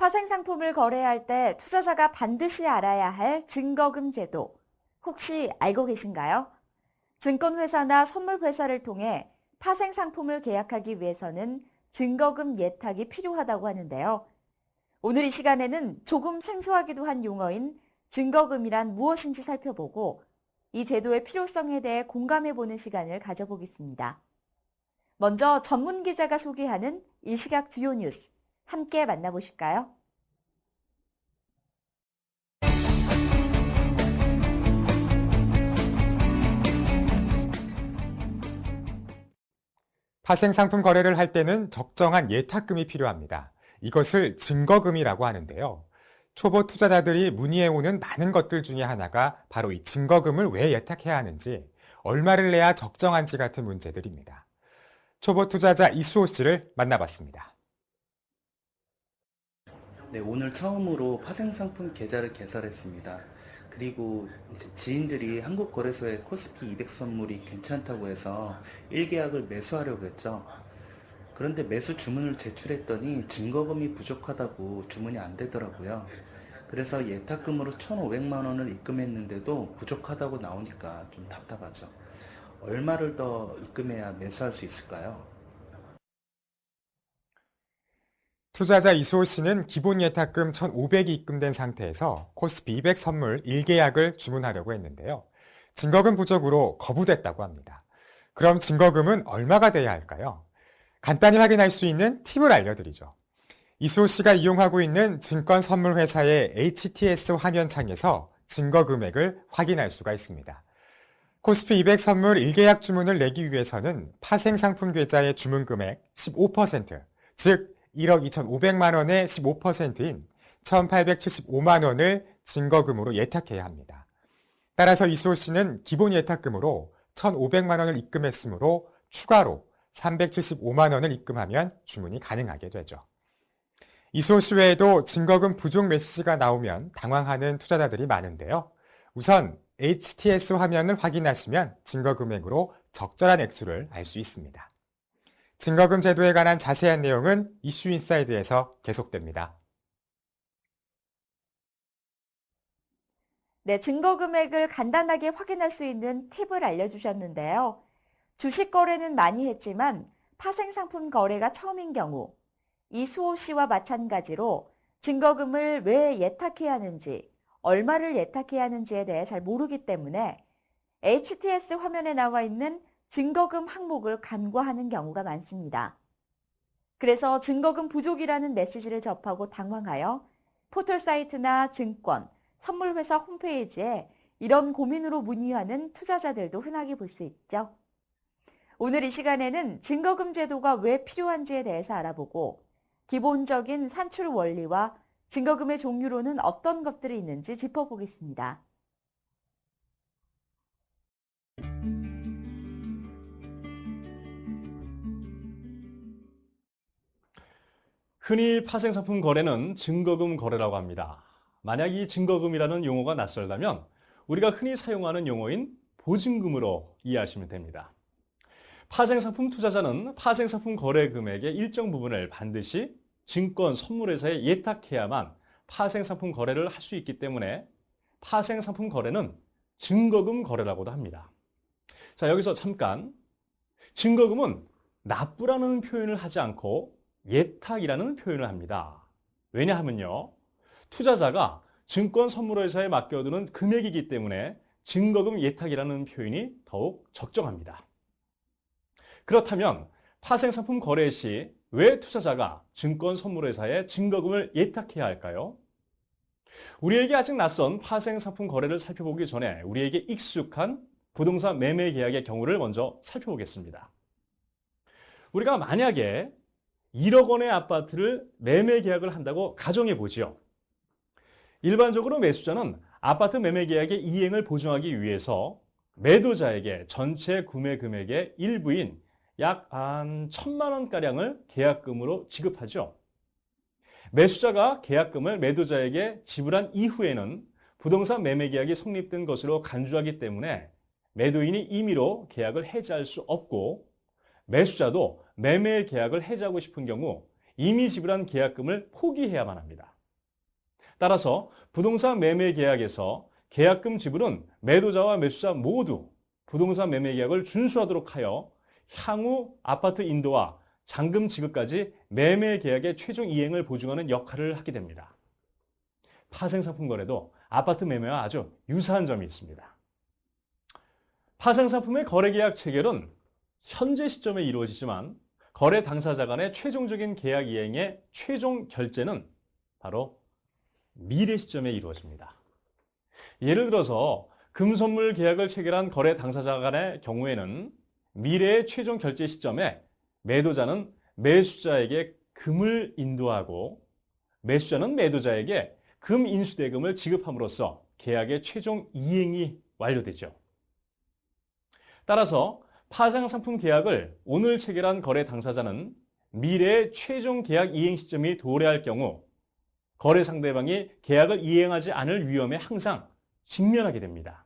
파생 상품을 거래할 때 투자자가 반드시 알아야 할 증거금 제도. 혹시 알고 계신가요? 증권회사나 선물회사를 통해 파생 상품을 계약하기 위해서는 증거금 예탁이 필요하다고 하는데요. 오늘 이 시간에는 조금 생소하기도 한 용어인 증거금이란 무엇인지 살펴보고 이 제도의 필요성에 대해 공감해보는 시간을 가져보겠습니다. 먼저 전문 기자가 소개하는 이 시각 주요 뉴스 함께 만나보실까요? 파생 상품 거래를 할 때는 적정한 예탁금이 필요합니다. 이것을 증거금이라고 하는데요. 초보 투자자들이 문의해오는 많은 것들 중에 하나가 바로 이 증거금을 왜 예탁해야 하는지, 얼마를 내야 적정한지 같은 문제들입니다. 초보 투자자 이수호 씨를 만나봤습니다. 네, 오늘 처음으로 파생상품 계좌를 개설했습니다. 그리고 지인들이 한국거래소의 코스피 200 선물이 괜찮다고 해서 1계약을 매수하려고 했죠. 그런데 매수 주문을 제출했더니 증거금이 부족하다고 주문이 안 되더라고요. 그래서 예탁금으로 1,500만 원을 입금했는데도 부족하다고 나오니까 좀 답답하죠. 얼마를 더 입금해야 매수할 수 있을까요? 투자자 이수호 씨는 기본 예탁금 1,500이 입금된 상태에서 코스피 200 선물 1계약을 주문하려고 했는데요. 증거금 부족으로 거부됐다고 합니다. 그럼 증거금은 얼마가 돼야 할까요? 간단히 확인할 수 있는 팁을 알려드리죠. 이수호 씨가 이용하고 있는 증권 선물 회사의 HTS 화면창에서 증거 금액을 확인할 수가 있습니다. 코스피 200 선물 1계약 주문을 내기 위해서는 파생 상품 계좌의 주문 금액 15%, 즉 1억 2,500만 원의 15%인 1,875만 원을 증거금으로 예탁해야 합니다. 따라서 이수호 씨는 기본 예탁금으로 1,500만 원을 입금했으므로 추가로 375만 원을 입금하면 주문이 가능하게 되죠. 이수호 씨 외에도 증거금 부족 메시지가 나오면 당황하는 투자자들이 많은데요. 우선 HTS 화면을 확인하시면 증거 금액으로 적절한 액수를 알 수 있습니다. 증거금 제도에 관한 자세한 내용은 이슈 인사이드에서 계속됩니다. 네, 증거 금액을 간단하게 확인할 수 있는 팁을 알려주셨는데요. 주식 거래는 많이 했지만 파생 상품 거래가 처음인 경우 이수호 씨와 마찬가지로 증거금을 왜 예탁해야 하는지, 얼마를 예탁해야 하는지에 대해 잘 모르기 때문에 HTS 화면에 나와 있는 증거금 항목을 간과하는 경우가 많습니다. 그래서 증거금 부족이라는 메시지를 접하고 당황하여 포털 사이트나 증권, 선물회사 홈페이지에 이런 고민으로 문의하는 투자자들도 흔하게 볼 수 있죠. 오늘 이 시간에는 증거금 제도가 왜 필요한지에 대해서 알아보고 기본적인 산출 원리와 증거금의 종류로는 어떤 것들이 있는지 짚어보겠습니다. 흔히 파생상품 거래는 증거금 거래라고 합니다. 만약 이 증거금이라는 용어가 낯설다면 우리가 흔히 사용하는 용어인 보증금으로 이해하시면 됩니다. 파생상품 투자자는 파생상품 거래 금액의 일정 부분을 반드시 증권 선물회사에 예탁해야만 파생상품 거래를 할 수 있기 때문에 파생상품 거래는 증거금 거래라고도 합니다. 자, 여기서 잠깐 증거금은 납부라는 표현을 하지 않고 예탁이라는 표현을 합니다. 왜냐하면요. 투자자가 증권 선물회사에 맡겨두는 금액이기 때문에 증거금 예탁이라는 표현이 더욱 적정합니다. 그렇다면 파생상품 거래 시 왜 투자자가 증권 선물회사에 증거금을 예탁해야 할까요? 우리에게 아직 낯선 파생상품 거래를 살펴보기 전에 우리에게 익숙한 부동산 매매 계약의 경우를 먼저 살펴보겠습니다. 우리가 만약에 1억 원의 아파트를 매매 계약을 한다고 가정해 보지요. 일반적으로 매수자는 아파트 매매 계약의 이행을 보증하기 위해서 매도자에게 전체 구매 금액의 일부인 약 한 천만 원가량을 계약금으로 지급하죠. 매수자가 계약금을 매도자에게 지불한 이후에는 부동산 매매 계약이 성립된 것으로 간주하기 때문에 매도인이 임의로 계약을 해지할 수 없고 매수자도 매매 계약을 해지하고 싶은 경우 이미 지불한 계약금을 포기해야만 합니다. 따라서 부동산 매매 계약에서 계약금 지불은 매도자와 매수자 모두 부동산 매매 계약을 준수하도록 하여 향후 아파트 인도와 잔금 지급까지 매매 계약의 최종 이행을 보증하는 역할을 하게 됩니다. 파생상품 거래도 아파트 매매와 아주 유사한 점이 있습니다. 파생상품의 거래계약 체결은 현재 시점에 이루어지지만 거래 당사자 간의 최종적인 계약 이행의 최종 결제는 바로 미래 시점에 이루어집니다. 예를 들어서 금선물 계약을 체결한 거래 당사자 간의 경우에는 미래의 최종 결제 시점에 매도자는 매수자에게 금을 인도하고 매수자는 매도자에게 금 인수대금을 지급함으로써 계약의 최종 이행이 완료되죠. 따라서 파생 상품 계약을 오늘 체결한 거래 당사자는 미래의 최종 계약 이행 시점이 도래할 경우 거래 상대방이 계약을 이행하지 않을 위험에 항상 직면하게 됩니다.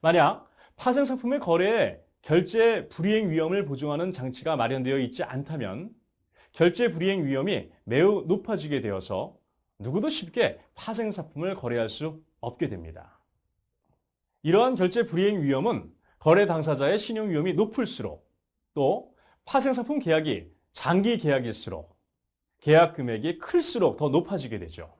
만약 파생 상품의 거래에 결제 불이행 위험을 보증하는 장치가 마련되어 있지 않다면 결제 불이행 위험이 매우 높아지게 되어서 누구도 쉽게 파생 상품을 거래할 수 없게 됩니다. 이러한 결제 불이행 위험은 거래 당사자의 신용 위험이 높을수록 또 파생 상품 계약이 장기 계약일수록 계약 금액이 클수록 더 높아지게 되죠.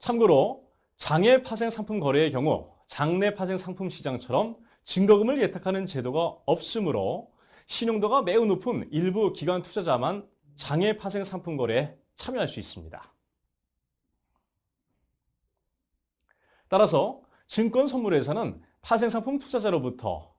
참고로 장외 파생 상품 거래의 경우 장내 파생 상품 시장처럼 증거금을 예탁하는 제도가 없으므로 신용도가 매우 높은 일부 기관 투자자만 장외 파생 상품 거래에 참여할 수 있습니다. 따라서 증권 선물회사는 파생 상품 투자자로부터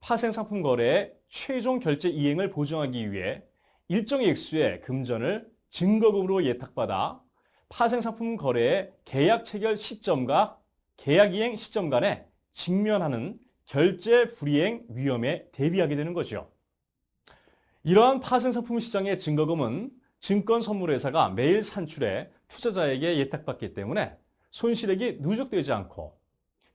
파생 상품 거래의 최종 결제 이행을 보증하기 위해 일정의 액수의 금전을 증거금으로 예탁받아 파생 상품 거래의 계약 체결 시점과 계약 이행 시점 간에 직면하는 결제 불이행 위험에 대비하게 되는 거죠. 이러한 파생 상품 시장의 증거금은 증권 선물회사가 매일 산출해 투자자에게 예탁받기 때문에 손실액이 누적되지 않고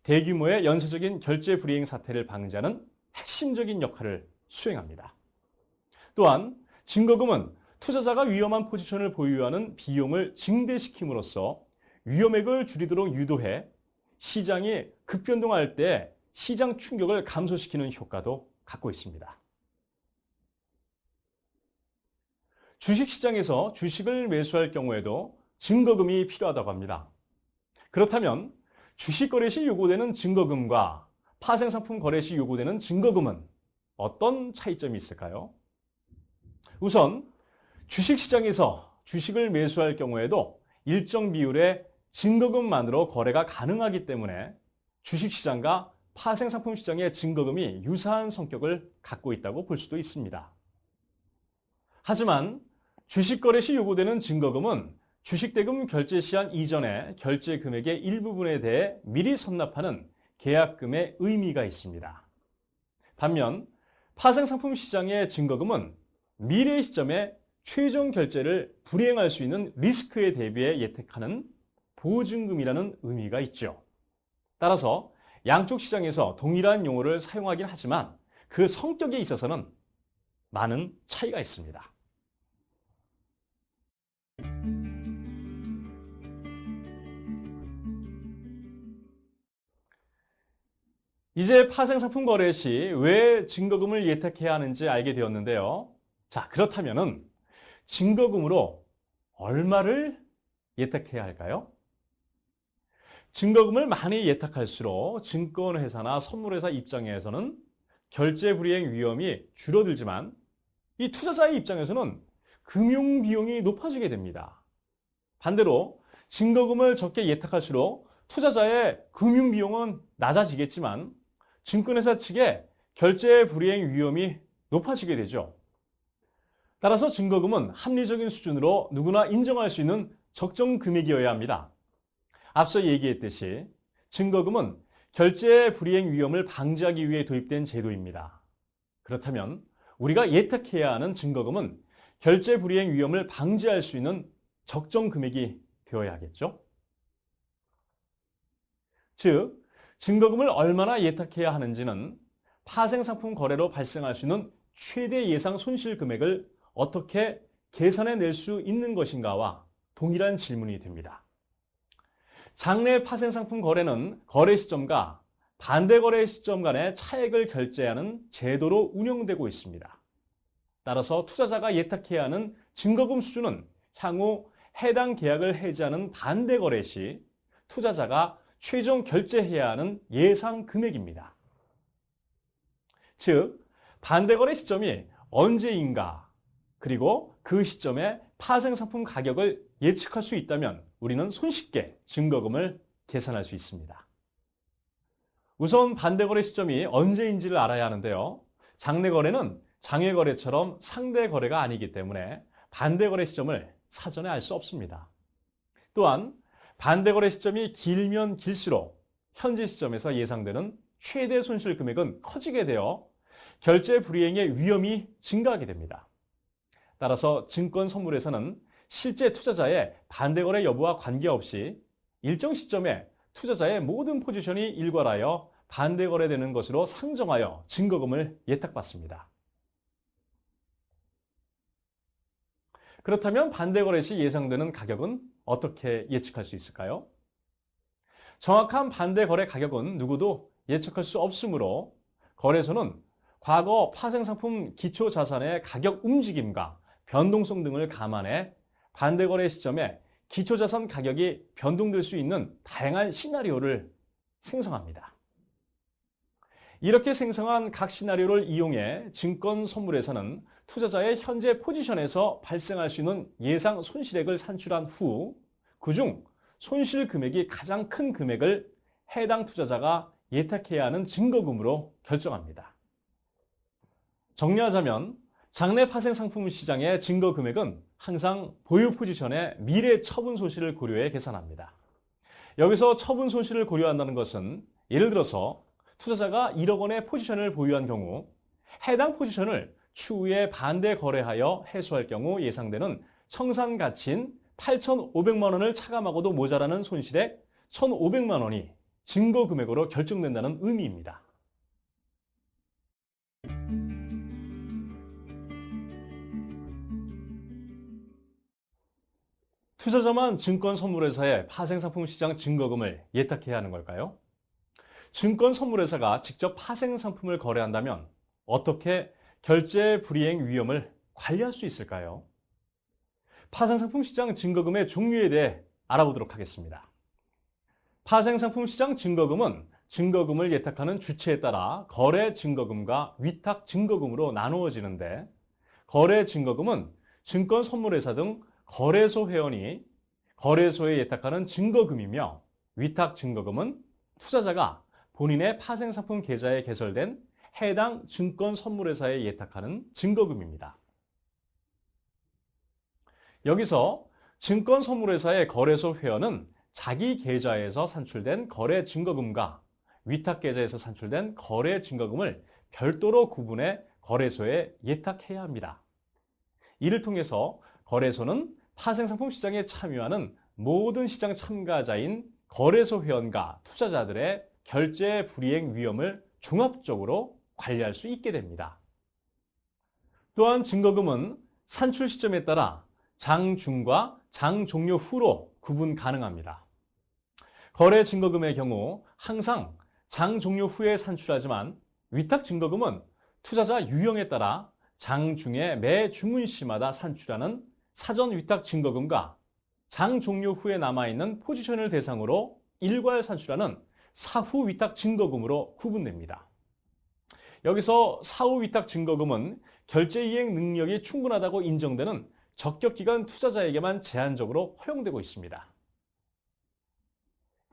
대규모의 연쇄적인 결제 불이행 사태를 방지하는 핵심적인 역할을 수행합니다. 또한 증거금은 투자자가 위험한 포지션을 보유하는 비용을 증대시킴으로써 위험액을 줄이도록 유도해 시장이 급변동할 때 시장 충격을 감소시키는 효과도 갖고 있습니다. 주식시장에서 주식을 매수할 경우에도 증거금이 필요하다고 합니다. 그렇다면 주식 거래 시 요구되는 증거금과 파생상품 거래 시 요구되는 증거금은 어떤 차이점이 있을까요? 우선 주식시장에서 주식을 매수할 경우에도 일정 비율의 증거금만으로 거래가 가능하기 때문에 주식시장과 파생상품 시장의 증거금이 유사한 성격을 갖고 있다고 볼 수도 있습니다. 하지만 주식 거래 시 요구되는 증거금은 주식대금 결제 시한 이전에 결제 금액의 일부분에 대해 미리 선납하는 계약금의 의미가 있습니다. 반면 파생상품 시장의 증거금은 미래 시점에 최종 결제를 불이행할 수 있는 리스크에 대비해 예택하는 보증금이라는 의미가 있죠. 따라서 양쪽 시장에서 동일한 용어를 사용하긴 하지만 그 성격에 있어서는 많은 차이가 있습니다. 이제 파생상품 거래 시 왜 증거금을 예탁해야 하는지 알게 되었는데요. 자, 그렇다면은 증거금으로 얼마를 예탁해야 할까요? 증거금을 많이 예탁할수록 증권회사나 선물회사 입장에서는 결제 불이행 위험이 줄어들지만 이 투자자의 입장에서는 금융 비용이 높아지게 됩니다. 반대로 증거금을 적게 예탁할수록 투자자의 금융 비용은 낮아지겠지만 증권회사 측에 결제 불이행 위험이 높아지게 되죠. 따라서 증거금은 합리적인 수준으로 누구나 인정할 수 있는 적정 금액이어야 합니다. 앞서 얘기했듯이 증거금은 결제 불이행 위험을 방지하기 위해 도입된 제도입니다. 그렇다면 우리가 예탁해야 하는 증거금은 결제 불이행 위험을 방지할 수 있는 적정 금액이 되어야겠죠? 즉, 증거금을 얼마나 예탁해야 하는지는 파생상품 거래로 발생할 수 있는 최대 예상 손실 금액을 어떻게 계산해 낼 수 있는 것인가와 동일한 질문이 됩니다. 장내 파생상품 거래는 거래 시점과 반대 거래 시점 간의 차액을 결제하는 제도로 운영되고 있습니다. 따라서 투자자가 예탁해야 하는 증거금 수준은 향후 해당 계약을 해지하는 반대 거래 시 투자자가 최종 결제해야 하는 예상 금액입니다. 즉, 반대 거래 시점이 언제인가, 그리고 그 시점에 파생상품 가격을 예측할 수 있다면 우리는 손쉽게 증거금을 계산할 수 있습니다. 우선 반대 거래 시점이 언제인지를 알아야 하는데요. 장내 거래는 장외 거래처럼 상대 거래가 아니기 때문에 반대 거래 시점을 사전에 알 수 없습니다. 또한 반대 거래 시점이 길면 길수록 현재 시점에서 예상되는 최대 손실 금액은 커지게 되어 결제 불이행의 위험이 증가하게 됩니다. 따라서 증권 선물에서는 실제 투자자의 반대 거래 여부와 관계없이 일정 시점에 투자자의 모든 포지션이 일괄하여 반대 거래되는 것으로 상정하여 증거금을 예탁받습니다. 그렇다면 반대 거래 시 예상되는 가격은 어떻게 예측할 수 있을까요? 정확한 반대 거래 가격은 누구도 예측할 수 없으므로 거래소는 과거 파생상품 기초 자산의 가격 움직임과 변동성 등을 감안해 반대 거래 시점에 기초 자산 가격이 변동될 수 있는 다양한 시나리오를 생성합니다. 이렇게 생성한 각 시나리오를 이용해 증권 선물에서는 투자자의 현재 포지션에서 발생할 수 있는 예상 손실액을 산출한 후 그중 손실 금액이 가장 큰 금액을 해당 투자자가 예탁해야 하는 증거금으로 결정합니다. 정리하자면 장내 파생 상품 시장의 증거 금액은 항상 보유 포지션의 미래 처분 손실을 고려해 계산합니다. 여기서 처분 손실을 고려한다는 것은 예를 들어서 투자자가 1억 원의 포지션을 보유한 경우 해당 포지션을 추후에 반대 거래하여 해소할 경우 예상되는 청산 가치인 8,500만 원을 차감하고도 모자라는 손실액 1,500만 원이 증거 금액으로 결정된다는 의미입니다. 투자자만 증권 선물회사의 파생상품 시장 증거금을 예탁해야 하는 걸까요? 증권 선물회사가 직접 파생상품을 거래한다면 어떻게 결제 불이행 위험을 관리할 수 있을까요? 파생상품 시장 증거금의 종류에 대해 알아보도록 하겠습니다. 파생상품 시장 증거금은 증거금을 예탁하는 주체에 따라 거래 증거금과 위탁 증거금으로 나누어지는데 거래 증거금은 증권 선물회사 등 거래소 회원이 거래소에 예탁하는 증거금이며 위탁 증거금은 투자자가 본인의 파생상품 계좌에 개설된 해당 증권 선물회사에 예탁하는 증거금입니다. 여기서 증권 선물회사의 거래소 회원은 자기 계좌에서 산출된 거래 증거금과 위탁 계좌에서 산출된 거래 증거금을 별도로 구분해 거래소에 예탁해야 합니다. 이를 통해서 거래소는 파생상품 시장에 참여하는 모든 시장 참가자인 거래소 회원과 투자자들의 결제 불이행 위험을 종합적으로 관리할 수 있게 됩니다. 또한 증거금은 산출 시점에 따라 장 중과 장 종료 후로 구분 가능합니다. 거래 증거금의 경우 항상 장 종료 후에 산출하지만 위탁 증거금은 투자자 유형에 따라 장 중에 매 주문 시마다 산출하는 사전 위탁 증거금과 장 종료 후에 남아있는 포지션을 대상으로 일괄 산출하는 사후 위탁 증거금으로 구분됩니다. 여기서 사후 위탁 증거금은 결제 이행 능력이 충분하다고 인정되는 적격 기간 투자자에게만 제한적으로 허용되고 있습니다.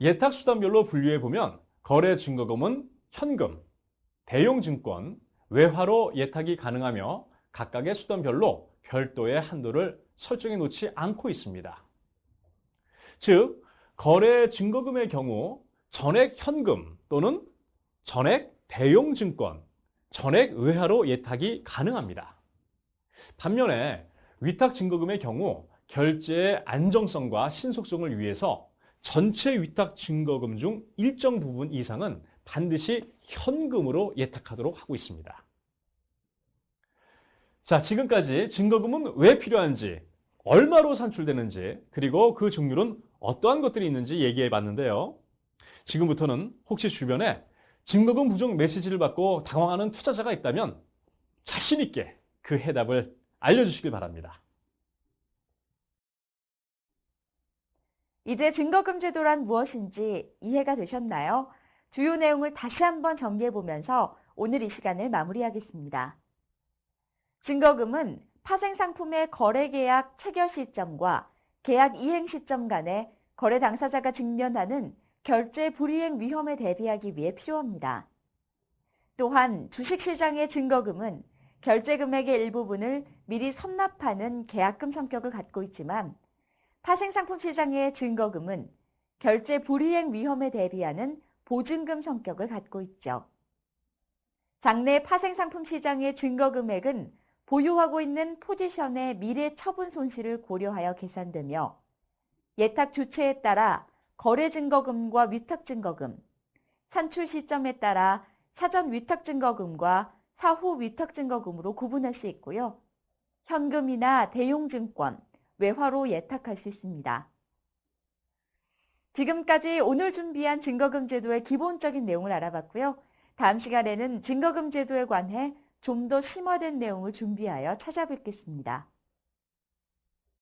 예탁 수단별로 분류해 보면 거래 증거금은 현금, 대용 증권, 외화로 예탁이 가능하며 각각의 수단별로 별도의 한도를 설정해 놓지 않고 있습니다. 즉, 거래 증거금의 경우 전액 현금 또는 전액 대용 증권, 전액 외화로 예탁이 가능합니다. 반면에 위탁 증거금의 경우 결제의 안정성과 신속성을 위해서 전체 위탁 증거금 중 일정 부분 이상은 반드시 현금으로 예탁하도록 하고 있습니다. 자, 지금까지 증거금은 왜 필요한지, 얼마로 산출되는지, 그리고 그 종류는 어떠한 것들이 있는지 얘기해 봤는데요. 지금부터는 혹시 주변에 증거금 부족 메시지를 받고 당황하는 투자자가 있다면 자신 있게 그 해답을 알려주시길 바랍니다. 이제 증거금 제도란 무엇인지 이해가 되셨나요? 주요 내용을 다시 한번 정리해 보면서 오늘 이 시간을 마무리하겠습니다. 증거금은 파생 상품의 거래 계약 체결 시점과 계약 이행 시점 간에 거래 당사자가 직면하는 결제 불이행 위험에 대비하기 위해 필요합니다. 또한 주식시장의 증거금은 결제 금액의 일부분을 미리 선납하는 계약금 성격을 갖고 있지만 파생상품 시장의 증거금은 결제 불이행 위험에 대비하는 보증금 성격을 갖고 있죠. 장내 파생상품 시장의 증거금액은 보유하고 있는 포지션의 미래 처분 손실을 고려하여 계산되며 예탁 주체에 따라 거래 증거금과 위탁 증거금, 산출 시점에 따라 사전 위탁 증거금과 사후 위탁 증거금으로 구분할 수 있고요. 현금이나 대용증권, 외화로 예탁할 수 있습니다. 지금까지 오늘 준비한 증거금 제도의 기본적인 내용을 알아봤고요. 다음 시간에는 증거금 제도에 관해 좀 더 심화된 내용을 준비하여 찾아뵙겠습니다.